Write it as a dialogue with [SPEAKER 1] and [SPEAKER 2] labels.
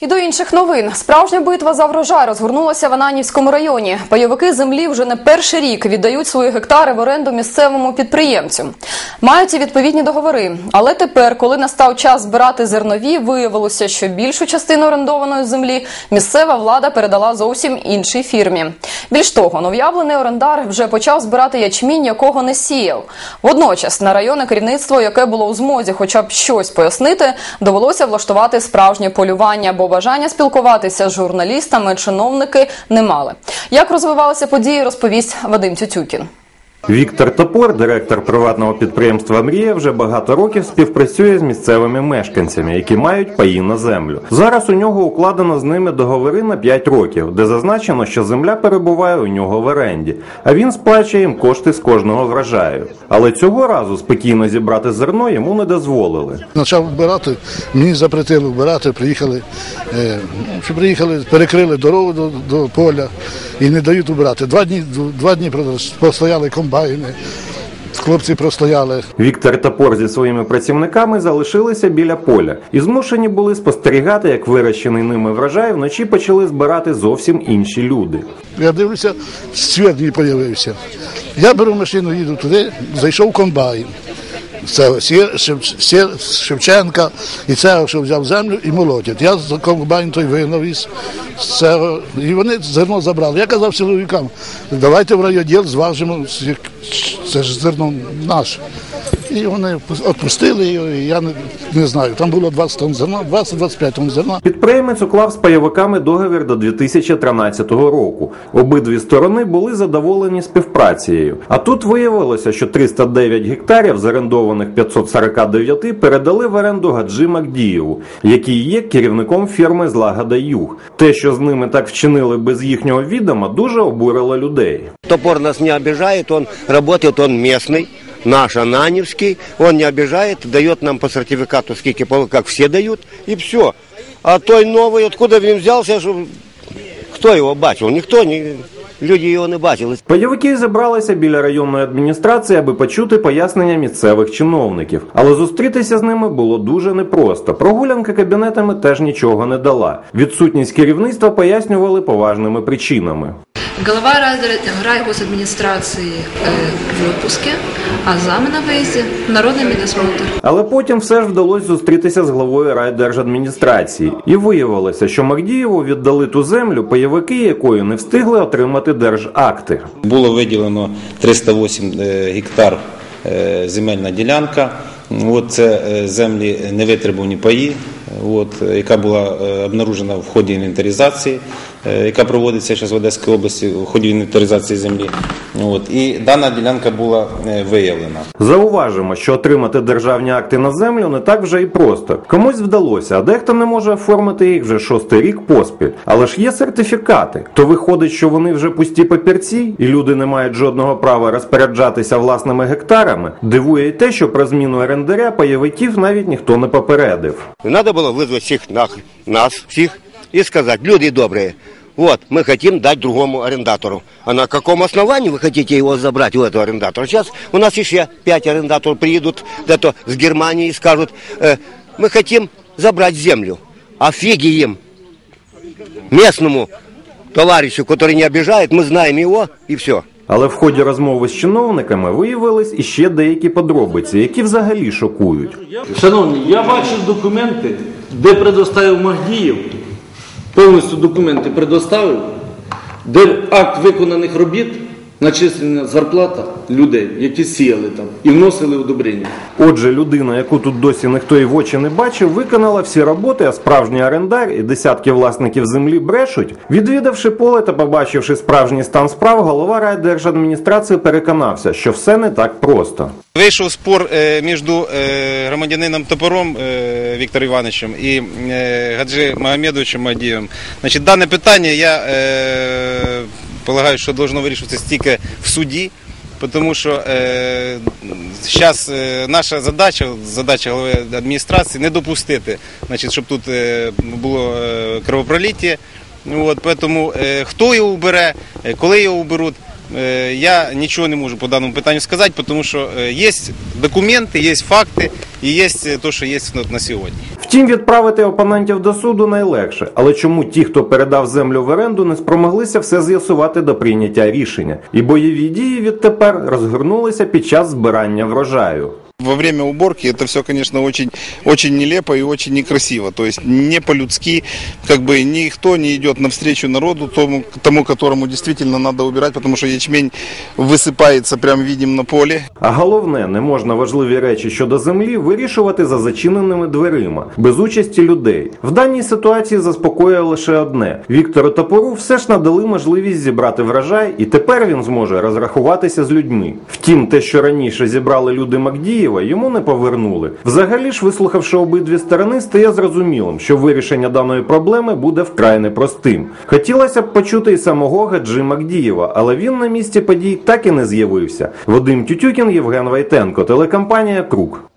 [SPEAKER 1] І до інших новин. Справжня битва за врожай розгорнулася в Ананівському районі. Пайовики землі вже не перший рік віддають свої гектари в оренду місцевому підприємцю. Мають і відповідні договори. Але тепер, коли настав час збирати зернові, виявилося, що більшу частину орендованої землі місцева влада передала зовсім іншій фірмі. Більш того, нов'явлений орендар вже почав збирати ячмінь, якого не сіяв. Водночас на районне керівництво, яке було у змозі хоча б щось пояснити, довелося влаштувати справжнє полювання, бо бажання спілкуватися з журналістами чиновники не мали. Як розвивалися події, розповість Вадим Тютюкін.
[SPEAKER 2] Віктор Топор, директор приватного підприємства Мрія, вже багато років співпрацює з місцевими мешканцями, які мають паї на землю. Зараз у нього укладено з ними договори на 5 років, де зазначено, що земля перебуває у нього в оренді, а він сплачує їм кошти з кожного врожаю. Але цього разу спокійно зібрати зерно йому не дозволили.
[SPEAKER 3] Почав вбирати, мені запретили вбирати, приїхали, е, що приїхали, перекрили дорогу до, до поля і не дають вбирати. Два дні, два дні простояли комбайни, хлопці простояли.
[SPEAKER 2] Віктор Топор зі своїми працівниками залишилися біля поля і змушені були спостерігати, як вирощений ними врожай вночі почали збирати зовсім інші люди.
[SPEAKER 3] Я дивлюся, світ мені з'явився. Я беру машину, їду туди, зайшов комбайн. Це Шевченка і це, що взяв землю і молотять. Я з комбайн той вигнав із цього, і вони зерно забрали. Я казав силовикам, давайте в райоділ зважимо, це ж зерно наше. І вони відпустили його, і я не, не знаю, там було 20 тонн зерна, 20-25 тонн зерна.
[SPEAKER 2] Підприємець уклав з пайовиками договір до 2013 року. Обидві сторони були задоволені співпрацею. А тут виявилося, що 309 гектарів з орендованих 549 передали в оренду Гаджи Магдієву, який є керівником фірми Злагода Юг. Те, що з ними так вчинили без їхнього відома, дуже обурило людей.
[SPEAKER 4] Топор нас не обижает, он работает, он местный, наш Ананевский, он не обижает, дает нам по сертификату пол- как все дают, и все. А той новый, откуда він взялся, що... хто його бачив? Ніхто, ні... люди його не бачили.
[SPEAKER 2] Пайовики зібралися біля районної адміністрації, аби почути пояснення місцевих чиновників. Але зустрітися з ними було дуже непросто. Прогулянка кабінетами теж нічого не дала. Відсутність керівництва пояснювали поважними причинами.
[SPEAKER 5] Голова райгосадміністрації е, в відпуске, а зами на виїзді народний медосмотр.
[SPEAKER 2] Але потім все ж вдалося зустрітися з главою райдержадміністрації, і виявилося, що Магдієву віддали ту землю, пайовики якої не встигли отримати держакти.
[SPEAKER 6] Було виділено 308 е, гектар е, земельна ділянка. От це землі невитребувані паї, от, е, яка була е, обнаружена в ході інвентаризації, е, яка проводиться зараз в Одеській області в ході інвентаризації землі. От, і дана ділянка була е, виявлена.
[SPEAKER 2] Зауважимо, що отримати державні акти на землю не так вже і просто. Комусь вдалося, а дехто не може оформити їх вже шостий рік поспіль. Але ж є сертифікати. То виходить, що вони вже пусті папірці, і люди не мають жодного права розпоряджатися власними гектарами. Дивує й те, що про зміну орендаря пайовиків навіть ніхто не попередив.
[SPEAKER 4] Надо было вызвать всех нах- нас, всех, и сказать, люди добрые, вот, мы хотим дать другому арендатору. А на каком основании вы хотите его забрать, у этого арендатора? Сейчас у нас еще пять арендаторов приедут где-то с Германии и скажут, э, мы хотим забрать землю. А фиги им, местному товарищу, который не обижает, мы знаем его, и все.
[SPEAKER 2] Але в ході розмови з чиновниками виявились іще деякі подробиці, які взагалі шокують.
[SPEAKER 7] Шановні, я бачив документи, де предоставив Магдіїв, повністю документи предоставив, де акт виконаних робіт, начислена зарплата людей, які сіяли там і вносили удобрення.
[SPEAKER 2] Отже, людина, яку тут досі ніхто і в очі не бачив, виконала всі роботи, а справжній орендар і десятки власників землі брешуть. Відвідавши поле та побачивши справжній стан справ, голова райдержадміністрації переконався, що все не так просто.
[SPEAKER 6] Вийшов спор е, між е, громадянином Топором е, Віктором Івановичем і е, Гаджи Магомедовичем Мадієвим. Значить, дане питання я е, полагаю, що должно вирішуватися тільки в суді. Тому що е, зараз е, наша задача, задача голови адміністрації не допустити, щоб тут е, було е, кровопроліття. Тому е, хто його убере, е, коли його уберуть, е, я нічого не можу по даному питанню сказати, тому що е, є документи, є факти і є те, що є на сьогодні.
[SPEAKER 2] Втім, відправити опонентів до суду найлегше, але чому ті, хто передав землю в оренду, не спромоглися все з'ясувати до прийняття рішення, і бойові дії відтепер розгорнулися під час збирання врожаю.
[SPEAKER 8] Во время уборки это все, конечно, очень, очень нелепо и очень некрасиво. То есть не по-людски, как бы никто не идет навстречу народу, тому, тому, которому действительно надо убирать, потому что ячмень высыпается, прям видим на поле.
[SPEAKER 2] А головне, не можна важливі речі щодо землі вирішувати за зачиненими дверима, без участі людей. В даній ситуації заспокоює лише одне: Віктору Топору все ж надали можливість зібрати врожай, і тепер він зможе розрахуватися з людьми. Втім, те, що раніше зібрали люди Магдієва, йому не повернули. Взагалі ж, вислухавши обидві сторони, стає зрозумілим, що вирішення даної проблеми буде вкрай непростим. Хотілося б почути і самого Гаджи Макдієва, але він на місці подій так і не з'явився. Вадим Тютюкін, Євген Вайтенко, телекомпанія Круг.